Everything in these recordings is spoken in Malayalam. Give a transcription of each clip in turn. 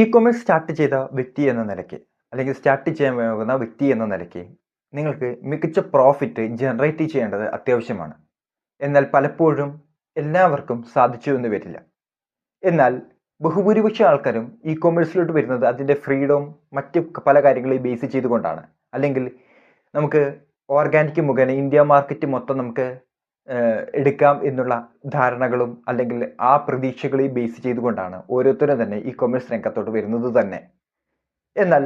ഇ കൊമേഴ്സ് സ്റ്റാർട്ട് ചെയ്ത വ്യക്തി എന്ന നിലയ്ക്ക് അല്ലെങ്കിൽ സ്റ്റാർട്ട് ചെയ്യാൻ പോകുന്ന വ്യക്തി എന്ന നിലയ്ക്ക് നിങ്ങൾക്ക് മികച്ച പ്രോഫിറ്റ് ജനറേറ്റ് ചെയ്യേണ്ടത് അത്യാവശ്യമാണ്. എന്നാൽ പലപ്പോഴും എല്ലാവർക്കും സാധിച്ചു എന്ന് വരില്ല. എന്നാൽ ബഹുഭൂരിപക്ഷ ആൾക്കാരും ഇ കൊമേഴ്സിലോട്ട് വരുന്നത് അതിന്റെ ഫ്രീഡം മറ്റ് പല കാര്യങ്ങളെയും ബേസ് ചെയ്തുകൊണ്ടാണ്. അല്ലെങ്കിൽ നമുക്ക് ഓർഗാനിക് മുഖേന ഇന്ത്യ മാർക്കറ്റ് മൊത്തം നമുക്ക് എടുക്കാം എന്നുള്ള ധാരണകളും അല്ലെങ്കിൽ ആ പ്രതീക്ഷകളെയും ബേസ് ചെയ്തുകൊണ്ടാണ് ഓരോരുത്തരും തന്നെ ഇ കൊമേഴ്സ് രംഗത്തോട്ട് വരുന്നത് തന്നെ. എന്നാൽ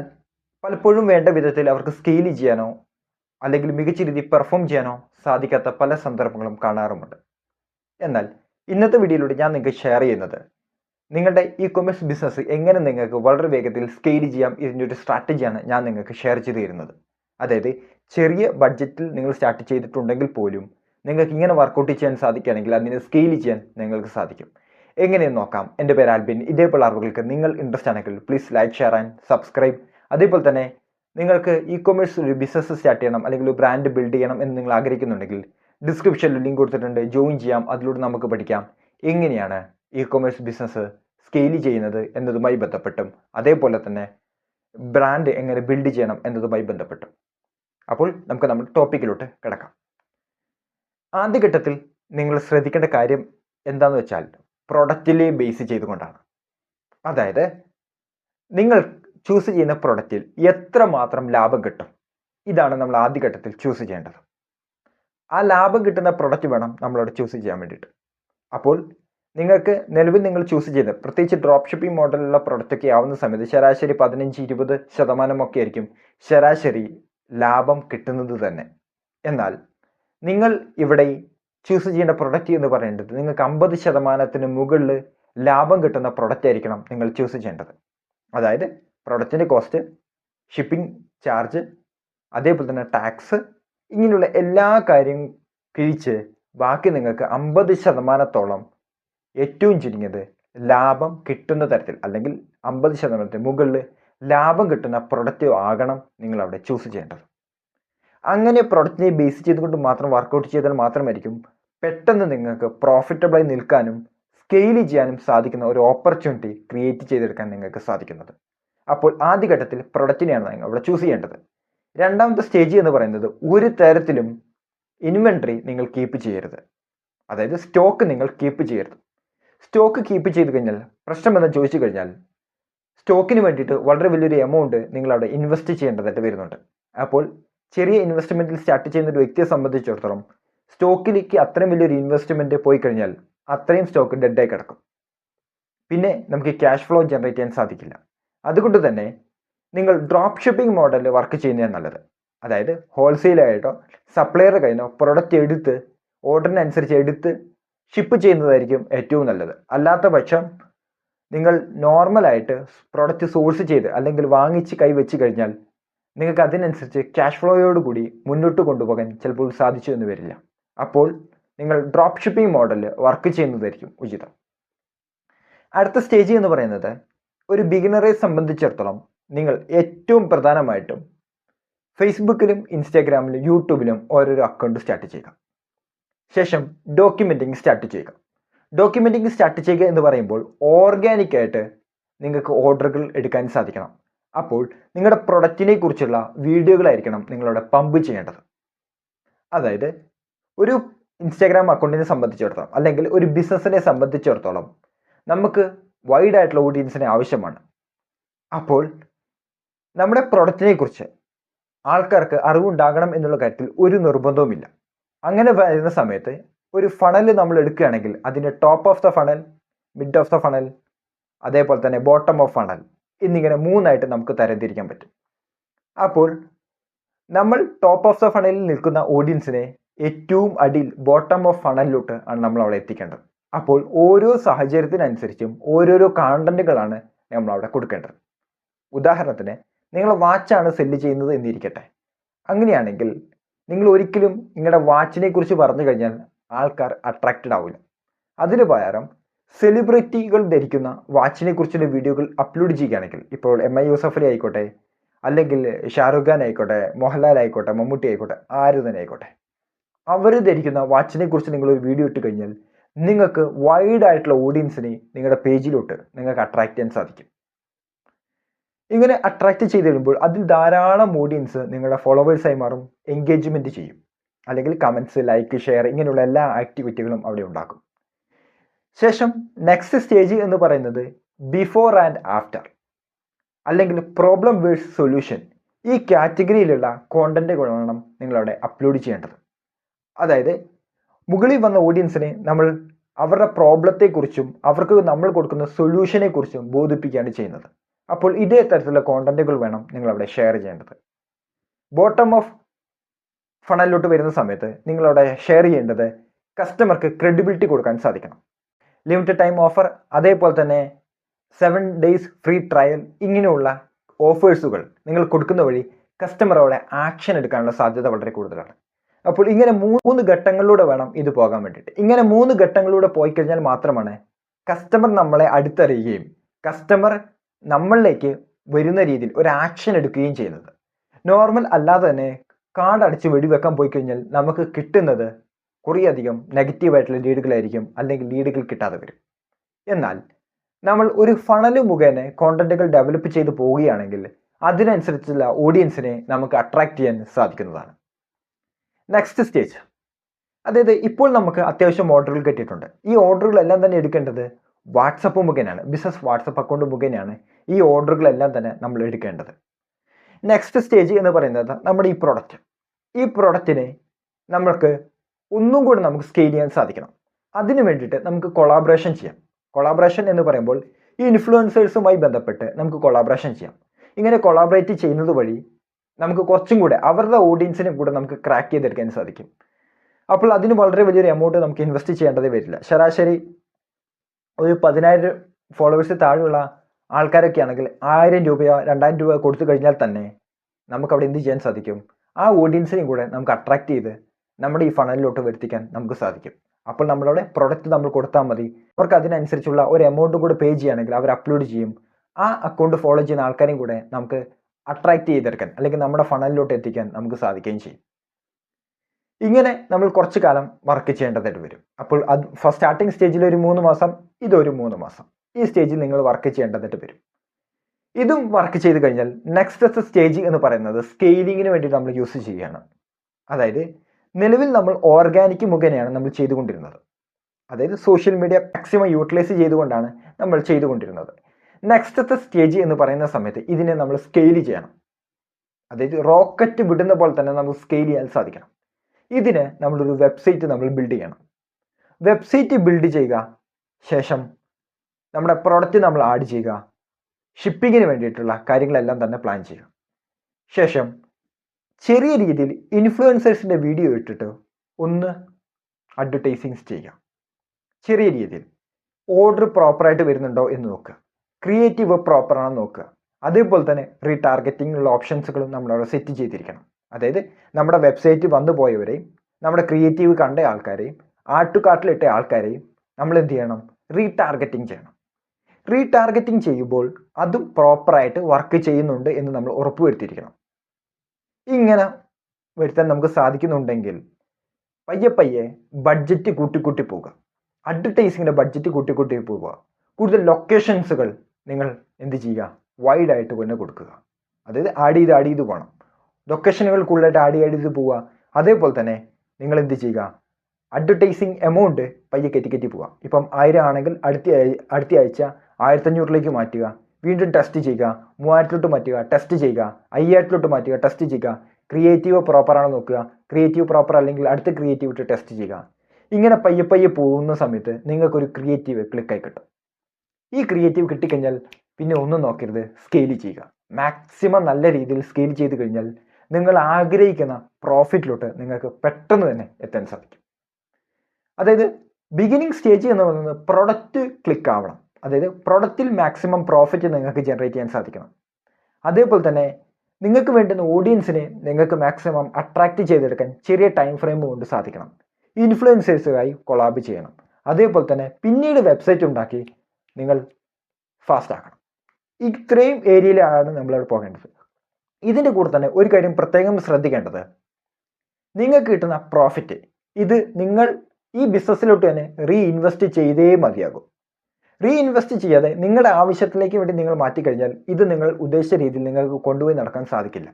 പലപ്പോഴും വേണ്ട വിധത്തിൽ അവർക്ക് സ്കെയിൽ ചെയ്യാനോ അല്ലെങ്കിൽ മികച്ച രീതിയിൽ പെർഫോം ചെയ്യാനോ സാധിക്കാത്ത പല സന്ദർഭങ്ങളും കാണാറുമുണ്ട്. എന്നാൽ ഇന്നത്തെ വീഡിയോയിലൂടെ ഞാൻ നിങ്ങൾക്ക് ഷെയർ ചെയ്യുന്നത് നിങ്ങളുടെ ഇ കൊമേഴ്സ് ബിസിനസ് എങ്ങനെ നിങ്ങൾക്ക് വളരെ വേഗത്തിൽ സ്കെയിൽ ചെയ്യാം ഇതിന്റെ ഒരു സ്ട്രാറ്റജിയാണ് ഞാൻ നിങ്ങൾക്ക് ഷെയർ ചെയ്ത് തരുന്നത്. അതായത് ചെറിയ ബഡ്ജറ്റിൽ നിങ്ങൾ സ്റ്റാർട്ട് ചെയ്തിട്ടുണ്ടെങ്കിൽ പോലും നിങ്ങൾക്ക് ഇങ്ങനെ വർക്കൗട്ട് ചെയ്യാൻ സാധിക്കുകയാണെങ്കിൽ അതിനെ സ്കെയിൽ ചെയ്യാൻ നിങ്ങൾക്ക് സാധിക്കും. എങ്ങനെയെന്ന് നോക്കാം. എന്റെ പേര് ആൽബിൻ. ഇതേപോലെ അറിവുകൾക്ക് നിങ്ങൾ ഇൻട്രസ്റ്റ് ആണെങ്കിൽ please like share and subscribe അതേപോലെ തന്നെ നിങ്ങൾക്ക് ഇ കൊമേഴ്സ് ഒരു ബിസിനസ് സ്റ്റാർട്ട് ചെയ്യണം അല്ലെങ്കിൽ ഒരു ബ്രാൻഡ് ബിൽഡ് ചെയ്യണം എന്ന് നിങ്ങൾ ആഗ്രഹിക്കുന്നുണ്ടെങ്കിൽ ഡിസ്ക്രിപ്ഷനിൽ ലിങ്ക് കൊടുത്തിട്ടുണ്ട്. ജോയിൻ ചെയ്യാം. അതിലൂടെ നമുക്ക് പഠിക്കാം. എങ്ങനെയാണ് ഇ കൊമേഴ്സ് ബിസിനസ് സ്കെയിൽ ചെയ്യുന്നത് എന്നതുമായി ബന്ധപ്പെട്ടും. അതേപോലെ തന്നെ ബ്രാൻഡ് എങ്ങനെ ബിൽഡ് ചെയ്യണം എന്നതുമായി ബന്ധപ്പെട്ടും. അപ്പോൾ നമുക്ക് നമ്മുടെ ടോപ്പിക്കിലോട്ട് കിടക്കാം. ആദ്യഘട്ടത്തിൽ നിങ്ങൾ ശ്രദ്ധിക്കേണ്ട കാര്യം എന്താണെന്ന് വെച്ചാൽ പ്രൊഡക്റ്റിലെ ബേസ് ചെയ്തുകൊണ്ടാണ്. അതായത് നിങ്ങൾ ചൂസ് ചെയ്യുന്ന പ്രൊഡക്റ്റിൽ എത്രമാത്രം ലാഭം കിട്ടും? ഇതാണ് നമ്മൾ ആദ്യഘട്ടത്തിൽ ചൂസ് ചെയ്യേണ്ടത്. ആ ലാഭം കിട്ടുന്ന പ്രൊഡക്റ്റ് വേണം നമ്മളവിടെ ചൂസ് ചെയ്യാൻ വേണ്ടിയിട്ട്. അപ്പോൾ നിങ്ങൾക്ക് നിലവിൽ നിങ്ങൾ ചൂസ് ചെയ്ത് പ്രത്യേകിച്ച് ഡ്രോപ്പ് ഷിപ്പിംഗ് മോഡലുള്ള പ്രൊഡക്റ്റൊക്കെ ആവുന്ന സമയത്ത് ശരാശരി പതിനഞ്ച് ഇരുപത് ശതമാനമൊക്കെ ആയിരിക്കും ശരാശരി ലാഭം കിട്ടുന്നത് തന്നെ. എന്നാൽ നിങ്ങൾ ഇവിടെ ചൂസ് ചെയ്യേണ്ട പ്രൊഡക്റ്റ് എന്ന് പറയേണ്ടത് നിങ്ങൾക്ക് അമ്പത് ശതമാനത്തിന് മുകളിൽ ലാഭം കിട്ടുന്ന പ്രൊഡക്റ്റ് ആയിരിക്കണം നിങ്ങൾ ചൂസ് ചെയ്യേണ്ടത്. അതായത് പ്രൊഡക്റ്റിന്റെ കോസ്റ്റ് ഷിപ്പിംഗ് ചാർജ് അതേപോലെ തന്നെ ടാക്സ് ഇങ്ങനെയുള്ള എല്ലാ കാര്യം കിഴിച്ച് ബാക്കി നിങ്ങൾക്ക് അമ്പത് ശതമാനത്തോളം ഏറ്റവും ചുരുങ്ങിയത് ലാഭം കിട്ടുന്ന തരത്തിൽ അല്ലെങ്കിൽ അമ്പത് ശതമാനത്തിന് മുകളിൽ ലാഭം കിട്ടുന്ന പ്രൊഡക്റ്റ് ആകണം നിങ്ങൾ അവിടെ ചൂസ് ചെയ്യേണ്ടത്. അങ്ങനെ പ്രൊഡക്റ്റിനെ ബേസ് ചെയ്തുകൊണ്ട് മാത്രം വർക്കൗട്ട് ചെയ്താൽ മാത്രമായിരിക്കും പെട്ടെന്ന് നിങ്ങൾക്ക് പ്രോഫിറ്റബിളായി നിൽക്കാനും സ്കെയിൽ ചെയ്യാനും സാധിക്കുന്ന ഒരു ഓപ്പർച്യൂണിറ്റി ക്രിയേറ്റ് ചെയ്തെടുക്കാൻ നിങ്ങൾക്ക് സാധിക്കുന്നത്. അപ്പോൾ ആദ്യഘട്ടത്തിൽ പ്രൊഡക്റ്റിനെയാണ് നിങ്ങൾ അവിടെ ചൂസ് ചെയ്യേണ്ടത്. രണ്ടാമത്തെ സ്റ്റേജ് എന്ന് പറയുന്നത് ഒരു തരത്തിലും ഇൻവെൻട്രി നിങ്ങൾ കീപ്പ് ചെയ്യരുത്. അതായത് സ്റ്റോക്ക് നിങ്ങൾ കീപ്പ് ചെയ്യരുത്. സ്റ്റോക്ക് കീപ്പ് ചെയ്ത് കഴിഞ്ഞാൽ പ്രശ്നം എന്ന് ചോദിച്ചു കഴിഞ്ഞാൽ സ്റ്റോക്കിന് വേണ്ടിയിട്ട് വളരെ വലിയൊരു എമൗണ്ട് നിങ്ങൾ അവിടെ ഇൻവെസ്റ്റ് ചെയ്യേണ്ടതായിട്ട് വരുന്നുണ്ട്. അപ്പോൾ ചെറിയ ഇൻവെസ്റ്റ്മെന്റിൽ സ്റ്റാർട്ട് ചെയ്യുന്ന ഒരു വ്യക്തിയെ സംബന്ധിച്ചിടത്തോളം സ്റ്റോക്കിലേക്ക് അത്രയും വലിയൊരു ഇൻവെസ്റ്റ്മെന്റ് പോയി കഴിഞ്ഞാൽ അത്രയും സ്റ്റോക്ക് ഡെഡായി കിടക്കും. പിന്നെ നമുക്ക് ക്യാഷ് ഫ്ലോ ജനറേറ്റ് ചെയ്യാൻ സാധിക്കില്ല. അതുകൊണ്ട് തന്നെ നിങ്ങൾ ഡ്രോപ്പ് ഷിപ്പിംഗ് മോഡലിൽ വർക്ക് ചെയ്യുന്നതാണ് നല്ലത്. അതായത് ഹോൾസെയിലായിട്ടോ സപ്ലയർ കഴിഞ്ഞോ പ്രൊഡക്റ്റ് എടുത്ത് ഓർഡറിനനുസരിച്ച് എടുത്ത് ഷിപ്പ് ചെയ്യുന്നതായിരിക്കും ഏറ്റവും നല്ലത്. അല്ലാത്ത പക്ഷം നിങ്ങൾ നോർമലായിട്ട് പ്രൊഡക്റ്റ് സോഴ്സ് ചെയ്ത് അല്ലെങ്കിൽ വാങ്ങിച്ച് കൈവച്ച് കഴിഞ്ഞാൽ നിങ്ങൾക്ക് അതിനനുസരിച്ച് ക്യാഷ് ഫ്ലോയോട് കൂടി മുന്നോട്ട് കൊണ്ടുപോകാൻ ചിലപ്പോൾ സാധിച്ചു എന്ന് വരില്ല. അപ്പോൾ നിങ്ങൾ ഡ്രോപ്പ് ഷിപ്പിംഗ് മോഡലിൽ വർക്ക് ചെയ്യുന്നതായിരിക്കും ഉചിതം. അടുത്ത സ്റ്റേജ് എന്ന് പറയുന്നത് ഒരു ബിഗിനറെ സംബന്ധിച്ചിടത്തോളം നിങ്ങൾ ഏറ്റവും പ്രധാനമായിട്ടും ഫേസ്ബുക്കിലും ഇൻസ്റ്റാഗ്രാമിലും യൂട്യൂബിലും ഓരോരോ അക്കൗണ്ട് സ്റ്റാർട്ട് ചെയ്യുക. ശേഷം ഡോക്യുമെന്റിങ് സ്റ്റാർട്ട് ചെയ്യുക. ഡോക്യുമെന്റിങ് സ്റ്റാർട്ട് ചെയ്യുക എന്ന് പറയുമ്പോൾ ഓർഗാനിക്കായിട്ട് നിങ്ങൾക്ക് ഓർഡറുകൾ എടുക്കാൻ സാധിക്കണം. അപ്പോൾ നിങ്ങളുടെ പ്രൊഡക്റ്റിനെ കുറിച്ചുള്ള വീഡിയോകളായിരിക്കണം നിങ്ങളവിടെ പമ്പ് ചെയ്യേണ്ടത്. അതായത് ഒരു ഇൻസ്റ്റാഗ്രാം അക്കൗണ്ടിനെ സംബന്ധിച്ചിടത്തോളം അല്ലെങ്കിൽ ഒരു ബിസിനസ്സിനെ സംബന്ധിച്ചിടത്തോളം നമുക്ക് വൈഡ് ആയിട്ടുള്ള ഓഡിയൻസിനെ ആവശ്യമാണ്. അപ്പോൾ നമ്മുടെ പ്രൊഡക്റ്റിനെ കുറിച്ച് ആൾക്കാർക്ക് അറിവുണ്ടാകണം എന്നുള്ള കാര്യത്തിൽ ഒരു നിർബന്ധവുമില്ല. അങ്ങനെ വരുന്ന സമയത്ത് ഒരു ഫണൽ നമ്മൾ എടുക്കുകയാണെങ്കിൽ അതിന്റെ top of the funnel mid of the funnel അതേപോലെ തന്നെ ബോട്ടം ഓഫ് ഫണൽ എന്നിങ്ങനെ മൂന്നായിട്ട് നമുക്ക് തരംതിരിക്കാൻ പറ്റും. അപ്പോൾ നമ്മൾ ടോപ്പ് ഓഫ് ദ ഫണലിൽ നിൽക്കുന്ന ഓഡിയൻസിനെ ഏറ്റവും അടിയിൽ ബോട്ടം ഓഫ് ഫണലിലോട്ട് ആണ് നമ്മൾ അവിടെ എത്തിക്കേണ്ടത്. അപ്പോൾ ഓരോ സാഹചര്യത്തിനനുസരിച്ചും ഓരോരോ കണ്ടന്റുകളാണ് നമ്മൾ അവിടെ കൊടുക്കേണ്ടത്. ഉദാഹരണത്തിന് നിങ്ങൾ വാച്ചാണ് സെല്ല് ചെയ്യുന്നത് എന്നിരിക്കട്ടെ. അങ്ങനെയാണെങ്കിൽ നിങ്ങൾ ഒരിക്കലും നിങ്ങളുടെ വാച്ചിനെ കുറിച്ച് പറഞ്ഞു കഴിഞ്ഞാൽ ആൾക്കാർ അട്രാക്റ്റഡ് ആവില്ല അതിന് പകരം സെലിബ്രിറ്റികൾ ധരിക്കുന്ന വാച്ചിനെ കുറിച്ചുള്ള വീഡിയോകൾ അപ്ലോഡ് ചെയ്യുകയാണെങ്കിൽ ഇപ്പോൾ എം ഐ യൂസഫലി ആയിക്കോട്ടെ അല്ലെങ്കിൽ ഷാറുഖ് ഖാൻ ആയിക്കോട്ടെ മോഹൻലാൽ ആയിക്കോട്ടെ മമ്മൂട്ടി ആയിക്കോട്ടെ ആര് തന്നെ ആയിക്കോട്ടെ അവർ ധരിക്കുന്ന വാച്ചിനെ കുറിച്ച് നിങ്ങൾ ഒരു വീഡിയോ ഇട്ട് കഴിഞ്ഞാൽ നിങ്ങൾക്ക് വൈഡ് ആയിട്ടുള്ള ഓഡിയൻസിനെ നിങ്ങളുടെ പേജിലോട്ട് നിങ്ങൾക്ക് അട്രാക്ട് ചെയ്യാൻ സാധിക്കും. ഇങ്ങനെ അട്രാക്റ്റ് ചെയ്ത് വരുമ്പോൾ അതിൽ ധാരാളം ഓഡിയൻസ് നിങ്ങളുടെ ഫോളോവേഴ്സായി മാറും എൻഗേജ്മെന്റ് ചെയ്യും അല്ലെങ്കിൽ കമൻസ് ലൈക്ക് ഷെയർ ഇങ്ങനെയുള്ള എല്ലാ ആക്ടിവിറ്റികളും അവിടെ ഉണ്ടാക്കും ശേഷം നെക്സ്റ്റ് സ്റ്റേജ് എന്ന് പറയുന്നത് ബിഫോർ ആൻഡ് ആഫ്റ്റർ അല്ലെങ്കിൽ പ്രോബ്ലം വേഴ്സ് സൊല്യൂഷൻ ഈ കാറ്റഗറിയിലുള്ള കോണ്ടന്റുകളാണ് നിങ്ങളവിടെ അപ്ലോഡ് ചെയ്യേണ്ടത്. അതായത് മുകളിൽ വന്ന ഓഡിയൻസിനെ നമ്മൾ അവരുടെ പ്രോബ്ലത്തെക്കുറിച്ചും അവർക്ക് നമ്മൾ കൊടുക്കുന്ന സൊല്യൂഷനെ കുറിച്ചും ബോധിപ്പിക്കുകയാണ് ചെയ്യുന്നത്. അപ്പോൾ ഇതേ തരത്തിലുള്ള കോണ്ടന്റുകൾ വേണം നിങ്ങൾ അവിടെ ഷെയർ ചെയ്യേണ്ടത് ബോട്ടം ഓഫ് ഫണലിലോട്ട് വരുന്ന സമയത്ത് നിങ്ങളവിടെ ഷെയർ ചെയ്യേണ്ടത് കസ്റ്റമർക്ക് ക്രെഡിബിലിറ്റി കൊടുക്കാൻ സാധിക്കണം. ലിമിറ്റഡ് ടൈം ഓഫർ അതേപോലെ തന്നെ സെവൻ ഡേയ്സ് ഫ്രീ ട്രയൽ ഇങ്ങനെയുള്ള ഓഫേഴ്സുകൾ നിങ്ങൾ കൊടുക്കുന്ന വഴി കസ്റ്റമറോടെ ആക്ഷൻ എടുക്കാനുള്ള സാധ്യത വളരെ കൂടുതലാണ്. അപ്പോൾ ഇങ്ങനെ മൂന്ന് ഘട്ടങ്ങളിലൂടെ വേണം ഇത് പോകാൻ വേണ്ടിയിട്ട്. ഇങ്ങനെ മൂന്ന് ഘട്ടങ്ങളിലൂടെ പോയി കഴിഞ്ഞാൽ മാത്രമാണ് കസ്റ്റമർ നമ്മളെ അടുത്തറിയുകയും കസ്റ്റമർ നമ്മളിലേക്ക് വരുന്ന രീതിയിൽ ഒരു ആക്ഷൻ എടുക്കുകയും ചെയ്യുന്നത്. നോർമൽ അല്ലാതെ തന്നെ കാർഡ് അടിച്ച് വെടിവെക്കാൻ പോയി കഴിഞ്ഞാൽ നമുക്ക് കിട്ടുന്നത് കുറേയധികം നെഗറ്റീവായിട്ടുള്ള ലീഡുകളായിരിക്കും അല്ലെങ്കിൽ ലീഡുകൾ കിട്ടാതെ വരും. എന്നാൽ നമ്മൾ ഒരു ഫണൽ മുഖേന കോണ്ടന്റുകൾ ഡെവലപ്പ് ചെയ്ത് പോവുകയാണെങ്കിൽ അതിനനുസരിച്ചുള്ള ഓഡിയൻസിനെ നമുക്ക് അട്രാക്ട് ചെയ്യാൻ സാധിക്കുന്നതാണ്. നെക്സ്റ്റ് സ്റ്റേജ് അതായത് ഇപ്പോൾ നമുക്ക് അത്യാവശ്യം ഓർഡറുകൾ കിട്ടിയിട്ടുണ്ട്. ഈ ഓർഡറുകളെല്ലാം തന്നെ എടുക്കേണ്ടത് വാട്സപ്പ് മുഖേനയാണ്. ബിസിനസ് വാട്സപ്പ് അക്കൗണ്ട് മുഖേനയാണ് ഈ ഓർഡറുകളെല്ലാം തന്നെ നമ്മൾ എടുക്കേണ്ടത്. നെക്സ്റ്റ് സ്റ്റേജ് എന്ന് പറയുന്നത് നമ്മുടെ ഈ പ്രോഡക്റ്റ് ഈ പ്രോഡക്റ്റിനെ നമ്മൾക്ക് ഒന്നും കൂടി നമുക്ക് സ്കെയിൽ ചെയ്യാൻ സാധിക്കണം. അതിന് വേണ്ടിയിട്ട് നമുക്ക് കൊളാബറേഷൻ ചെയ്യാം. കൊളാബറേഷൻ എന്ന് പറയുമ്പോൾ ഈ ഇൻഫ്ലുവൻസേഴ്സുമായി ബന്ധപ്പെട്ട് നമുക്ക് കൊളാബറേഷൻ ചെയ്യാം. ഇങ്ങനെ കൊളാബറേറ്റ് ചെയ്യുന്നത് വഴി നമുക്ക് കുറച്ചും കൂടെ അവരുടെ ഓഡിയൻസിനെ കൂടെ നമുക്ക് ക്രാക്ക് ചെയ്തെടുക്കാൻ സാധിക്കും. അപ്പോൾ അതിന് വളരെ വലിയൊരു എമൗണ്ട് നമുക്ക് ഇൻവെസ്റ്റ് ചെയ്യേണ്ടതേ വരില്ല. ശരാശരി ഒരു പതിനായിരം ഫോളോവേഴ്സ് താഴെയുള്ള ആൾക്കാരൊക്കെ ആണെങ്കിൽ ആയിരം രൂപയോ രണ്ടായിരം രൂപ കൊടുത്തു കഴിഞ്ഞാൽ തന്നെ നമുക്ക് അവിടെ എന്ത് ചെയ്യാൻ സാധിക്കും? ആ ഓഡിയൻസിനെയും കൂടെ നമുക്ക് അട്രാക്ട് ചെയ്ത് നമ്മുടെ ഈ ഫണലിലോട്ട് വരുത്തിക്കാൻ നമുക്ക് സാധിക്കും. അപ്പോൾ നമ്മളവിടെ പ്രൊഡക്റ്റ് നമ്മൾ കൊടുത്താൽ മതി. അവർക്ക് അതിനനുസരിച്ചുള്ള ഒരു എമൗണ്ടും കൂടെ പേ ചെയ്യുകയാണെങ്കിൽ അവർ അപ്ലോഡ് ചെയ്യും. ആ അക്കൗണ്ട് ഫോളോ ചെയ്യുന്ന ആൾക്കാരെയും കൂടെ നമുക്ക് അട്രാക്ട് ചെയ്തെടുക്കാൻ അല്ലെങ്കിൽ നമ്മുടെ ഫണലിലോട്ട് എത്തിക്കാൻ നമുക്ക് സാധിക്കുകയും ചെയ്യും. ഇങ്ങനെ നമ്മൾ കുറച്ച് കാലം വർക്ക് ചെയ്യേണ്ടതായിട്ട് വരും. അപ്പോൾ അത് ഫസ്റ്റ് സ്റ്റാർട്ടിംഗ് സ്റ്റേജിൽ ഒരു മൂന്ന് മാസം ഇതൊരു മൂന്ന് മാസം. ഈ സ്റ്റേജിൽ നിങ്ങൾ വർക്ക് ചെയ്യേണ്ടതായിട്ട് വരും. ഇതും വർക്ക് ചെയ്ത് കഴിഞ്ഞാൽ നെക്സ്റ്റ് സ്റ്റേജ് എന്ന് പറയുന്നത് സ്കെയിലിങ്ങിന് വേണ്ടി നമ്മൾ യൂസ് ചെയ്യുകയാണ്. അതായത് നിലവിൽ നമ്മൾ ഓർഗാനിക് മുഖേനയാണ് നമ്മൾ ചെയ്തുകൊണ്ടിരുന്നത്. അതായത് സോഷ്യൽ മീഡിയ മാക്സിമം യൂട്ടിലൈസ് ചെയ്തുകൊണ്ടാണ് നമ്മൾ ചെയ്തുകൊണ്ടിരുന്നത്. നെക്സ്റ്റത്തെ സ്റ്റേജ് എന്ന് പറയുന്ന സമയത്ത് ഇതിനെ നമ്മൾ സ്കെയിൽ ചെയ്യണം. അതായത് റോക്കറ്റ് വിടുന്ന പോലെ തന്നെ നമുക്ക് സ്കെയിൽ ചെയ്യാൻ സാധിക്കണം. ഇതിന് നമ്മളൊരു വെബ്സൈറ്റ് നമ്മൾ ബിൽഡ് ചെയ്യണം. വെബ്സൈറ്റ് ബിൽഡ് ചെയ്യുക ശേഷം നമ്മുടെ പ്രോഡക്റ്റ് നമ്മൾ ആഡ് ചെയ്യുക ഷിപ്പിങ്ങിന് വേണ്ടിയിട്ടുള്ള കാര്യങ്ങളെല്ലാം തന്നെ പ്ലാൻ ചെയ്യുക. ശേഷം ചെറിയ രീതിയിൽ ഇൻഫ്ലുവൻസേഴ്സിന്റെ വീഡിയോ ഇട്ടിട്ട് ഒന്ന് അഡ്വർടൈസിങ്സ് ചെയ്യുക. ചെറിയ രീതിയിൽ ഓർഡർ പ്രോപ്പറായിട്ട് വരുന്നുണ്ടോ എന്ന് നോക്കുക. ക്രിയേറ്റീവ് പ്രോപ്പറാണെന്ന് നോക്കുക. അതേപോലെ തന്നെ റീടാർഗറ്റിംഗ് ഉള്ള ഓപ്ഷൻസുകളും നമ്മളവിടെ സെറ്റ് ചെയ്തിരിക്കണം. അതായത് നമ്മുടെ വെബ്സൈറ്റ് വന്നു പോയവരെയും നമ്മുടെ ക്രിയേറ്റീവ് കണ്ട ആൾക്കാരെയും ആട്ടുകാട്ടിലിട്ട ആൾക്കാരെയും നമ്മൾ എന്ത് ചെയ്യണം? റീടാർഗറ്റിംഗ് ചെയ്യണം. റീടാർഗറ്റിംഗ് ചെയ്യുമ്പോൾ അതും പ്രോപ്പറായിട്ട് വർക്ക് ചെയ്യുന്നുണ്ട് എന്ന് നമ്മൾ ഉറപ്പുവരുത്തിയിരിക്കണം. ഇങ്ങനെ വരുത്താൻ നമുക്ക് സാധിക്കുന്നുണ്ടെങ്കിൽ പയ്യെ പയ്യെ ബഡ്ജറ്റ് കൂട്ടിക്കൂട്ടി പോവുക. അഡ്വർടൈസിങ്ങിന്റെ ബഡ്ജറ്റ് കൂട്ടിക്കൂട്ടി പോവുക. കൂടുതൽ ലൊക്കേഷൻസുകൾ നിങ്ങൾ എന്ത് ചെയ്യുക? വൈഡായിട്ട് തന്നെ കൊടുക്കുക. അതായത് ആഡ് ചെയ്ത് ആഡ് ചെയ്ത് പോകണം. ലൊക്കേഷനുകൾ കൂടുതലായിട്ട് ആഡ് ആഡ് ചെയ്ത് പോവുക. അതേപോലെ തന്നെ നിങ്ങൾ എന്ത് ചെയ്യുക? അഡ്വർടൈസിങ് എമൗണ്ട് പയ്യെ കയറ്റി കയറ്റി പോവുക. ഇപ്പം ആയിരം ആണെങ്കിൽ അടുത്ത അടുത്ത ആഴ്ച ആയിരത്തഞ്ഞൂറിലേക്ക് മാറ്റുക. വീണ്ടും ടെസ്റ്റ് ചെയ്യുക. മൂവായിരത്തിലോട്ട് മാറ്റുക. ടെസ്റ്റ് ചെയ്യുക. അയ്യായിരത്തിലോട്ട് മാറ്റുക. ടെസ്റ്റ് ചെയ്യുക. ക്രിയേറ്റീവ് പ്രോപ്പർ ആണോ നോക്കുക. ക്രിയേറ്റീവ് പ്രോപ്പർ അല്ലെങ്കിൽ അടുത്ത ക്രിയേറ്റീവ് ഇട്ട് ടെസ്റ്റ് ചെയ്യുക. ഇങ്ങനെ പയ്യെ പയ്യെ പോകുന്ന സമയത്ത് നിങ്ങൾക്കൊരു ക്രിയേറ്റീവ് ക്ലിക്കായി കിട്ടും. ഈ ക്രിയേറ്റീവ് കിട്ടിക്കഴിഞ്ഞാൽ പിന്നെ ഒന്നും നോക്കരുത്. സ്കെയിൽ ചെയ്യുക. മാക്സിമം നല്ല രീതിയിൽ സ്കെയിൽ ചെയ്ത് കഴിഞ്ഞാൽ നിങ്ങൾ ആഗ്രഹിക്കുന്ന പ്രോഫിറ്റിലോട്ട് നിങ്ങൾക്ക് പെട്ടെന്ന് തന്നെ എത്താൻ സാധിക്കും. അതായത് ബിഗിനിങ് സ്റ്റേജ് എന്ന് പറയുന്നത് പ്രൊഡക്റ്റ് ക്ലിക്ക് ആവണം. അതായത് പ്രൊഡക്റ്റിൽ മാക്സിമം പ്രോഫിറ്റ് നിങ്ങൾക്ക് ജനറേറ്റ് ചെയ്യാൻ സാധിക്കണം. അതേപോലെ തന്നെ നിങ്ങൾക്ക് വേണ്ടുന്ന ഓഡിയൻസിനെ നിങ്ങൾക്ക് മാക്സിമം അട്രാക്റ്റ് ചെയ്തെടുക്കാൻ ചെറിയ ടൈം ഫ്രെയിം കൊണ്ട് സാധിക്കണം. ഇൻഫ്ലുവൻസേഴ്സുമായി കൊളാബ് ചെയ്യണം. അതേപോലെ തന്നെ പിന്നീട് വെബ്സൈറ്റ് ഉണ്ടാക്കി നിങ്ങൾ ഫാസ്റ്റ് ആക്കണം. ഇത്രയും ഏരിയയിലാണ് നമ്മളവിടെ പോകേണ്ടത്. ഇതിന്റെ കൂടെ തന്നെ ഒരു കാര്യം പ്രത്യേകം ശ്രദ്ധിക്കേണ്ടത്. നിങ്ങൾക്ക് കിട്ടുന്ന പ്രോഫിറ്റ് ഇത് നിങ്ങൾ ഈ ബിസിനസ്സിലോട്ട് തന്നെ റീഇൻവെസ്റ്റ് ചെയ്തേ മതിയാകും. റീ ഇൻവെസ്റ്റ് ചെയ്യാതെ നിങ്ങളുടെ ആവശ്യത്തിലേക്ക് വേണ്ടി നിങ്ങൾ മാറ്റിക്കഴിഞ്ഞാൽ ഇത് നിങ്ങൾ ഉദ്ദേശിച്ച രീതിയിൽ നിങ്ങൾക്ക് കൊണ്ടുപോയി നടക്കാൻ സാധിക്കില്ല.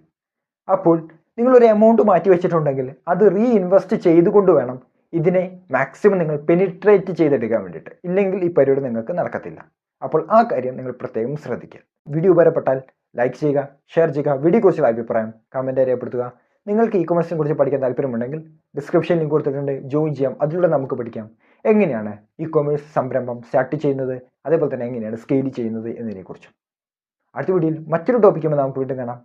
അപ്പോൾ നിങ്ങളൊരു എമൗണ്ട് മാറ്റി വെച്ചിട്ടുണ്ടെങ്കിൽ അത് റീഇൻവെസ്റ്റ് ചെയ്തുകൊണ്ട് വേണം ഇതിനെ മാക്സിമം നിങ്ങൾ പെനിട്രേറ്റ് ചെയ്തെടുക്കാൻ വേണ്ടിയിട്ട്. ഇല്ലെങ്കിൽ ഈ പരിപാടി നിങ്ങൾക്ക് നടക്കത്തില്ല. അപ്പോൾ ആ കാര്യം നിങ്ങൾ പ്രത്യേകം ശ്രദ്ധിക്കുക. വീഡിയോ ഉപകാരപ്പെട്ടാൽ ലൈക്ക് ചെയ്യുക ഷെയർ ചെയ്യുക വീഡിയോ വീഡിയോയെക്കുറിച്ചുള്ള അഭിപ്രായം കമന്റ് രേഖപ്പെടുത്തുക. നിങ്ങൾക്ക് ഇ കൊമേഴ്സിനെ കുറിച്ച് പഠിക്കാൻ താല്പര്യമുണ്ടെങ്കിൽ ഡിസ്ക്രിപ്ഷൻ ലിങ്ക് കൊടുത്തിട്ടുണ്ട്. ജോയിൻ ചെയ്യാം. അതിലൂടെ നമുക്ക് പഠിക്കാം. എങ്ങനെയാണ് ഇ കൊമേഴ്സ് സംരംഭം സ്റ്റാർട്ട് ചെയ്യുന്നത്? അതേപോലെ തന്നെ എങ്ങനെയാണ് സ്കെയിൽ ചെയ്യുന്നത് എന്നതിനെക്കുറിച്ചും. അടുത്ത വീഡിയോയിൽ മറ്റൊരു ടോപ്പിക്കുമ്പോൾ നമുക്ക് വീണ്ടും കാണാം.